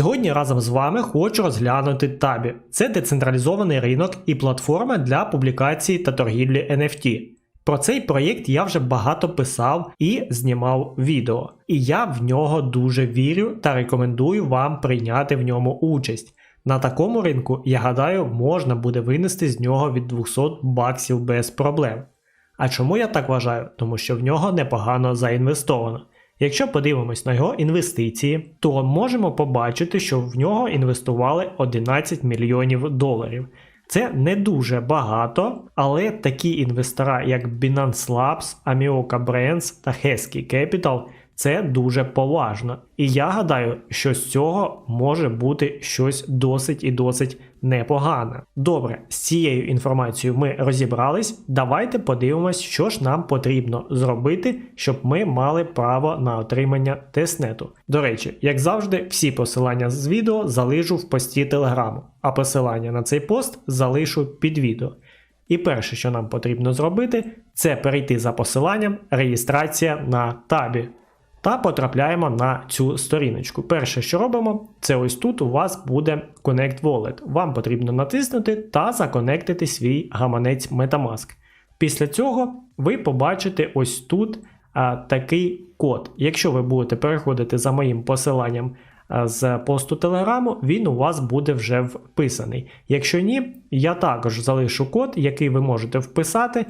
Сьогодні разом з вами хочу розглянути Табі. Це децентралізований ринок і платформа для публікації та торгівлі NFT. Про цей проєкт я вже багато писав і знімав відео, і я в нього дуже вірю та рекомендую вам прийняти в ньому участь. На такому ринку, я гадаю, можна буде винести з нього від 200 баксів без проблем. А чому я так вважаю? Тому що в нього непогано заінвестовано. Якщо подивимось на його інвестиції, то можемо побачити, що в нього інвестували 11 мільйонів доларів. Це не дуже багато, але такі інвестора, як Binance Labs, Amioka Brands та Hesky Capital, це дуже поважно. І я гадаю, що з цього може бути щось досить і досить непогане. Добре, з цією інформацією ми розібрались. Давайте подивимось, що ж нам потрібно зробити, щоб ми мали право на отримання тестнету. До речі, як завжди, всі посилання з відео залишу в пості телеграму, а посилання на цей пост залишу під відео. І перше, що нам потрібно зробити, це перейти за посиланням реєстрація на табі та потрапляємо на цю сторіночку. Перше, що робимо, це ось тут у вас буде Connect Wallet. Вам потрібно натиснути та законектити свій гаманець Metamask. Після цього ви побачите ось тут а, такий код. Якщо ви будете переходити за моїм посиланням а, з посту Телеграму, він у вас буде вже вписаний. Якщо ні, я також залишу код, який ви можете вписати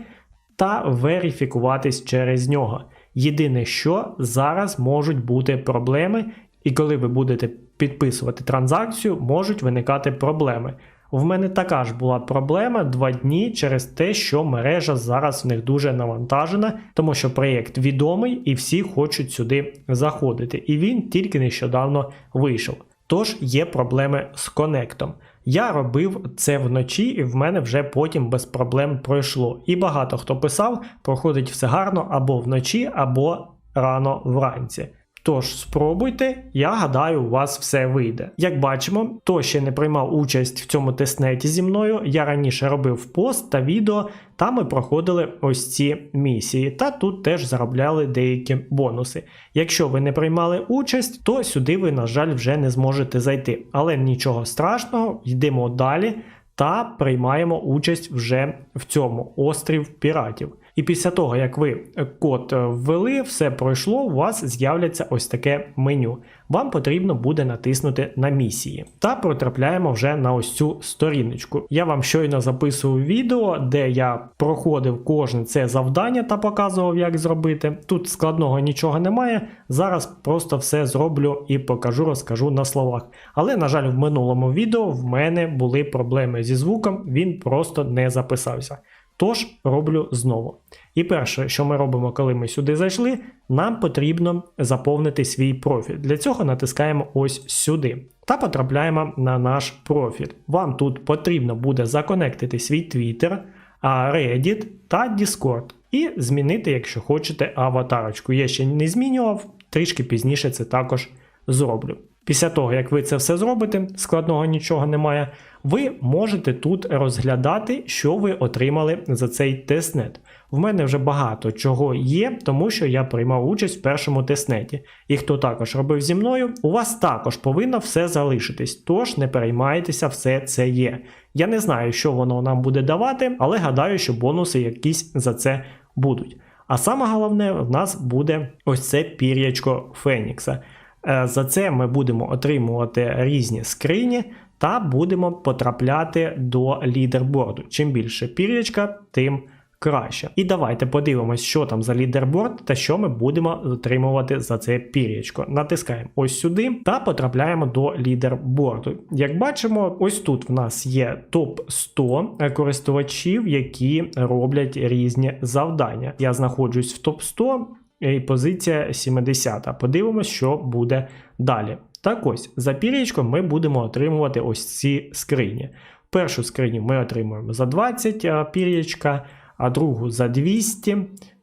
та верифікуватись через нього. Єдине, що зараз можуть бути проблеми, і коли ви будете підписувати транзакцію, можуть виникати проблеми. В мене така ж була проблема два дні через те, що мережа зараз в них дуже навантажена, тому що проєкт відомий і всі хочуть сюди заходити. І він тільки нещодавно вийшов. Тож є проблеми з конектом. Я робив це вночі, і в мене вже потім без проблем пройшло. І багато хто писав, проходить все гарно або вночі, або рано вранці. Тож спробуйте, я гадаю, у вас все вийде. Як бачимо, хто ще не приймав участь в цьому тестнеті зі мною, я раніше робив пост та відео, там ми проходили ось ці місії, та тут теж заробляли деякі бонуси. Якщо ви не приймали участь, то сюди ви, на жаль, вже не зможете зайти. Але нічого страшного, йдемо далі та приймаємо участь вже в цьому острів піратів. І після того, як ви код ввели, все пройшло, у вас з'являться ось таке меню. Вам потрібно буде натиснути на місії. Та потрапляємо вже на ось цю сторіночку. Я вам щойно записував відео, де я проходив кожне це завдання та показував, як зробити. Тут складного нічого немає. Зараз просто все зроблю і покажу, розкажу на словах. Але, на жаль, в минулому відео в мене були проблеми зі звуком, він просто не записався. Тож роблю знову. І перше, що ми робимо, коли ми сюди зайшли, нам потрібно заповнити свій профіль. Для цього натискаємо ось сюди та потрапляємо на наш профіль. Вам тут потрібно буде законектити свій Twitter, Reddit та Discord. І змінити, якщо хочете, аватарочку. Я ще не змінював, трішки пізніше це також зроблю. Після того, як ви це все зробите, складного нічого немає, ви можете тут розглядати, що ви отримали за цей тестнет. В мене вже багато чого є, тому що я приймав участь в першому тестнеті. І хто також робив зі мною, у вас також повинно все залишитись, тож не переймайтеся, все це є. Я не знаю, що воно нам буде давати, але гадаю, що бонуси якісь за це будуть. А саме головне, в нас буде ось це пір'ячко Фенікса. Е, за це ми будемо отримувати різні скрині та будемо потрапляти до лідерборду. Чим більше пір'ячка, тим краще. І давайте подивимось, що там за лідерборд та що ми будемо отримувати за це пір'ячко. Натискаємо ось сюди та потрапляємо до лідерборду. Як бачимо, ось тут в нас є топ 100 користувачів, які роблять різні завдання. Я знаходжусь в топ 100 і позиція 70. Подивимось, що буде далі. Так ось, за пір'ячком ми будемо отримувати ось ці скрині. Першу скриню ми отримуємо за 20 а, пір'ячка, а другу за 200,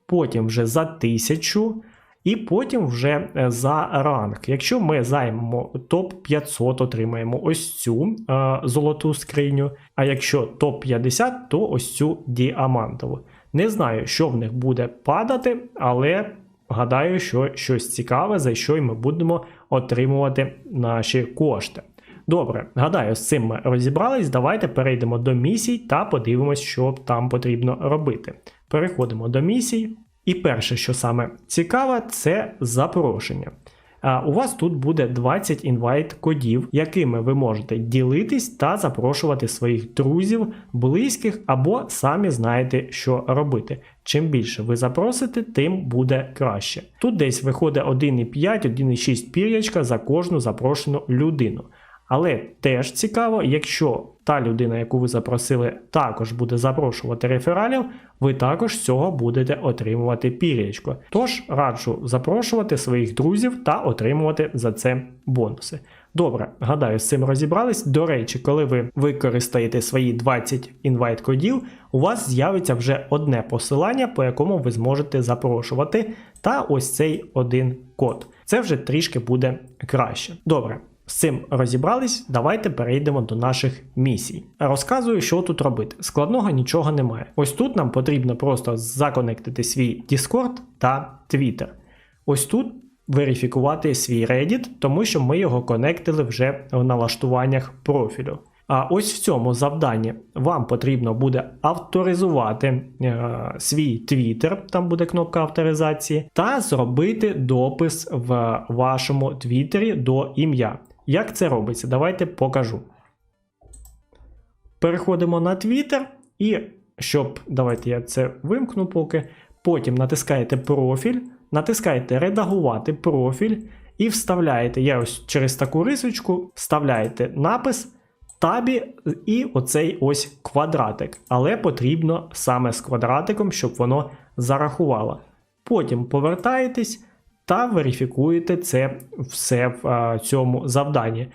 потім вже за 1000. І потім вже е, за ранг. Якщо ми займемо топ 500, отримаємо ось цю е, золоту скриню. А якщо топ 50, то ось цю діамантову. Не знаю, що в них буде падати, але гадаю, що щось цікаве, за що й ми будемо отримувати наші кошти. Добре, гадаю, з цим ми розібрались. Давайте перейдемо до місій та подивимось, що там потрібно робити. Переходимо до місій. І перше, що саме цікаве, це запрошення. У вас тут буде 20 інвайт-кодів, якими ви можете ділитись та запрошувати своїх друзів, близьких або самі знаєте, що робити. Чим більше ви запросите, тим буде краще. Тут десь виходить 1,5, 1,6 пір'ячка за кожну запрошену людину. Але теж цікаво, якщо та людина, яку ви запросили, також буде запрошувати рефералів, ви також з цього будете отримувати пір'ячко. Тож раджу запрошувати своїх друзів та отримувати за це бонуси. Добре, гадаю, з цим розібрались. До речі, коли ви використаєте свої 20 інвайт-кодів, у вас з'явиться вже одне посилання, по якому ви зможете запрошувати, та ось цей один код. Це вже трішки буде краще. Добре. З цим розібрались, давайте перейдемо до наших місій. Розказую, що тут робити. Складного нічого немає. Ось тут нам потрібно просто законектити свій Discord та Twitter. Ось тут верифікувати свій Reddit, тому що ми його конектили вже в налаштуваннях профілю. А ось в цьому завданні вам потрібно буде авторизувати е, свій Twitter, там буде кнопка авторизації, та зробити допис в вашому Твіттері до ім'я. Як це робиться? Давайте покажу. Переходимо на Twitter і щоб, давайте я це вимкну поки. Потім натискаєте профіль, натискаєте редагувати профіль і вставляєте, я ось через таку рисочку вставляєте напис, табі і оцей ось квадратик. Але потрібно саме з квадратиком, щоб воно зарахувало. Потім повертаєтесь та верифікуєте це все в цьому завданні.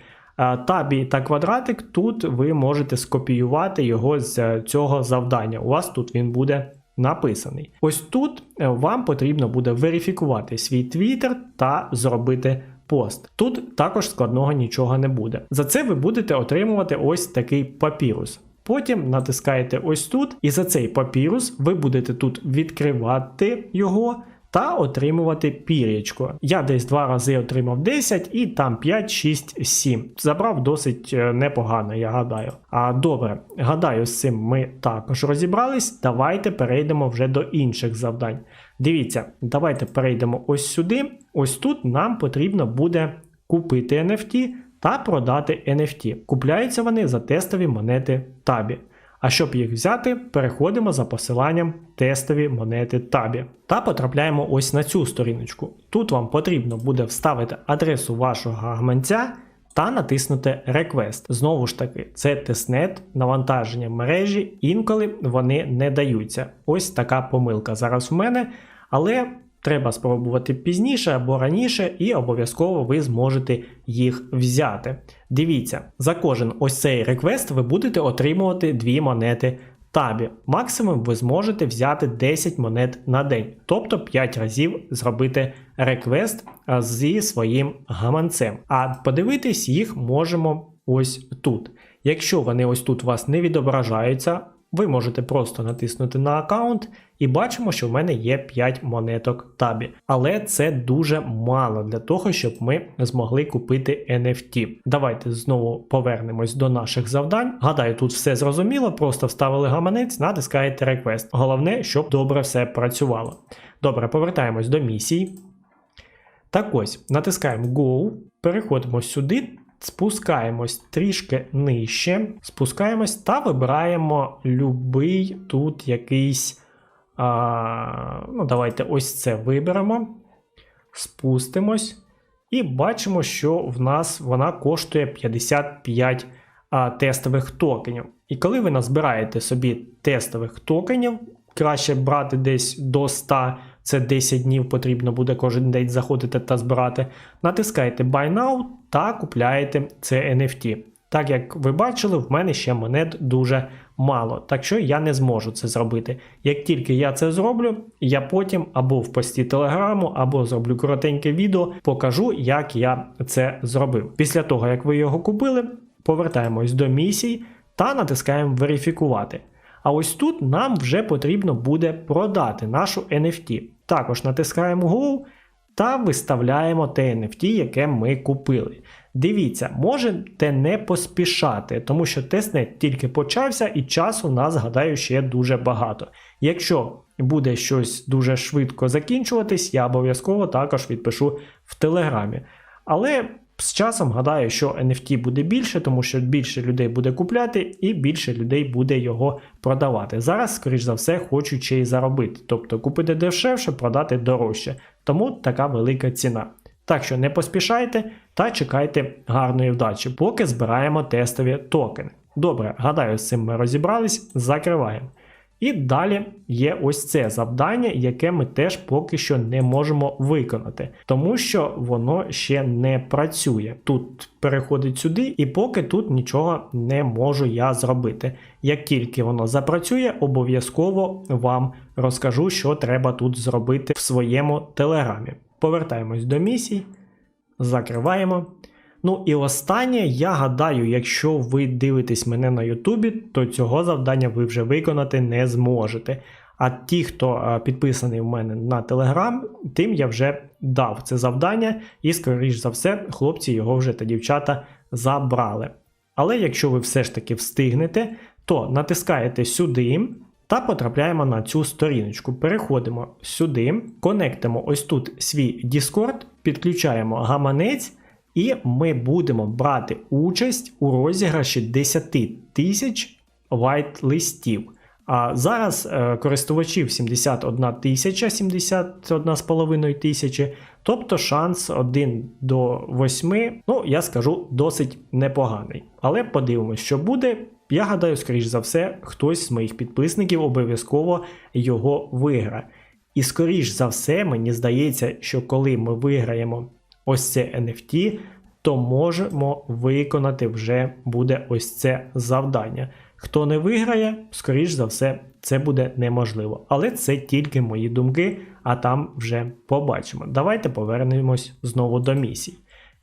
Табі та квадратик тут ви можете скопіювати його з цього завдання. У вас тут він буде написаний. Ось тут е, вам потрібно буде верифікувати свій твіттер та зробити пост. Тут також складного нічого не буде. За це ви будете отримувати ось такий папірус. Потім натискаєте ось тут, і за цей папірус ви будете тут відкривати його та отримувати пір'ячко. Я десь два рази отримав 10 і там 5, 6, 7. Забрав досить е, непогано, я гадаю. А добре, гадаю, з цим ми також розібрались. Давайте перейдемо вже до інших завдань. Дивіться, давайте перейдемо ось сюди. Ось тут нам потрібно буде купити NFT та продати NFT. Купляються вони за тестові монети табі. А щоб їх взяти, переходимо за посиланням тестові монети табі та потрапляємо ось на цю сторіночку. Тут вам потрібно буде вставити адресу вашого гаманця та натиснути Request. Знову ж таки, це тестнет, навантаження мережі, інколи вони не даються. Ось така помилка зараз в мене, але треба спробувати пізніше або раніше, і обов'язково ви зможете їх взяти. Дивіться, за кожен ось цей реквест ви будете отримувати дві монети табі. Максимум ви зможете взяти 10 монет на день, тобто 5 разів зробити реквест зі своїм гаманцем. А подивитись їх можемо ось тут. Якщо вони ось тут у вас не відображаються, ви можете просто натиснути на аккаунт і бачимо, що в мене є 5 монеток табі. Але це дуже мало для того, щоб ми змогли купити NFT. Давайте знову повернемось до наших завдань. Гадаю, тут все зрозуміло, просто вставили гаманець, натискаєте Request. Головне, щоб добре все працювало. Добре, повертаємось до місії. Так ось, натискаємо Go, переходимо сюди. Спускаємось трішки нижче, спускаємось та вибираємо любий тут якийсь А, ну, Давайте ось це виберемо, спустимось. І бачимо, що в нас вона коштує 55 а, тестових токенів. І коли ви назбираєте собі тестових токенів, краще брати десь до 100, це 10 днів потрібно буде кожен день заходити та збирати. Натискаєте Buy Now та купляєте це NFT. Так як ви бачили, в мене ще монет дуже мало, так що я не зможу це зробити. Як тільки я це зроблю, я потім або в пості телеграму, або зроблю коротеньке відео, покажу, як я це зробив. Після того, як ви його купили, повертаємось до місій та натискаємо верифікувати. А ось тут нам вже потрібно буде продати нашу NFT. Також натискаємо Go та виставляємо те NFT, яке ми купили. Дивіться, можете не поспішати, тому що тестнет тільки почався і часу нас, гадаю, ще дуже багато. Якщо буде щось дуже швидко закінчуватись, я обов'язково також відпишу в Телеграмі. Але з часом гадаю, що NFT буде більше, тому що більше людей буде купляти і більше людей буде його продавати. Зараз, скоріш за все, хочуть ще й заробити, тобто купити дешевше, продати дорожче. Тому така велика ціна. Так що не поспішайте та чекайте гарної вдачі, поки збираємо тестові токени. Добре, гадаю, з цим ми розібрались, закриваємо. І далі є ось це завдання, яке ми теж поки що не можемо виконати, тому що воно ще не працює. Тут переходить сюди, і поки тут нічого не можу я зробити. Як тільки воно запрацює, обов'язково вам розкажу, що треба тут зробити в своєму телеграмі. Повертаємось до місій, закриваємо. Ну і останнє, я гадаю, якщо ви дивитесь мене на Ютубі, то цього завдання ви вже виконати не зможете. А ті, хто підписаний в мене на Телеграм, тим я вже дав це завдання, і, скоріш за все, хлопці його вже та дівчата забрали. Але якщо ви все ж таки встигнете, то натискаєте сюди та потрапляємо на цю сторіночку. Переходимо сюди, конектимо ось тут свій Discord, підключаємо гаманець. І ми будемо брати участь у розіграші 10 тисяч вайт-листів. А зараз е, користувачів 71 тисяча, 71,5 тисячі, тобто шанс 1 до 8, ну я скажу, досить непоганий. Але подивимось, що буде. Я гадаю, скоріш за все, хтось з моїх підписників обов'язково його виграє. І скоріш за все, мені здається, що коли ми виграємо ось це NFT, то можемо виконати вже буде ось це завдання. Хто не виграє, скоріш за все, це буде неможливо. Але це тільки мої думки, а там вже побачимо. Давайте повернемось знову до місій.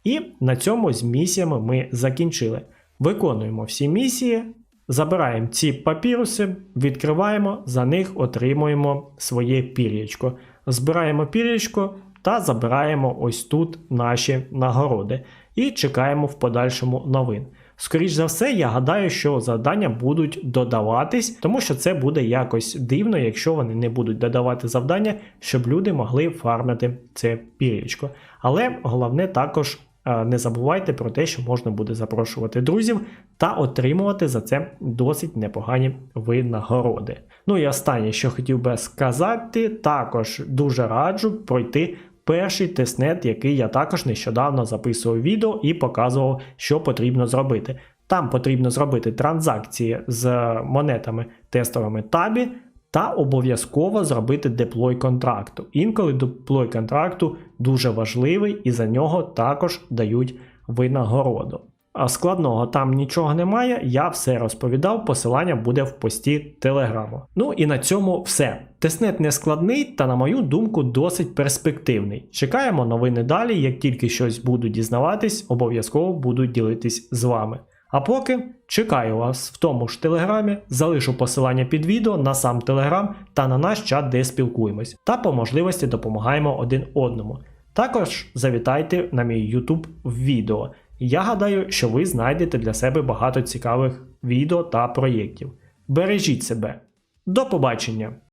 І на цьому з місіями ми закінчили. Виконуємо всі місії, забираємо ці папіруси, відкриваємо, за них отримуємо своє пір'ячко. Збираємо пір'ячко та забираємо ось тут наші нагороди і чекаємо в подальшому новин. Скоріш за все, я гадаю, що завдання будуть додаватись, тому що це буде якось дивно, якщо вони не будуть додавати завдання, щоб люди могли фармити це пір'ячко. Але головне також. е, Не забувайте про те, що можна буде запрошувати друзів та отримувати за це досить непогані винагороди. Ну і останнє, що хотів би сказати, також дуже раджу пройти перший тестнет, який я також нещодавно записував відео і показував, що потрібно зробити. Там потрібно зробити транзакції з монетами тестовими табі та обов'язково зробити деплой контракту. Інколи деплой контракту дуже важливий і за нього також дають винагороду. Складного там нічого немає, я все розповідав, посилання буде в пості телеграму. Ну і на цьому все. Тестнет не складний та, на мою думку, досить перспективний. Чекаємо новини далі, як тільки щось буду дізнаватись, обов'язково буду ділитись з вами. А поки чекаю вас в тому ж телеграмі, залишу посилання під відео на сам телеграм та на наш чат, де спілкуємось, та по можливості допомагаємо один одному. Також завітайте на мій YouTube відео. Я гадаю, що ви знайдете для себе багато цікавих відео та проєктів. Бережіть себе. До побачення!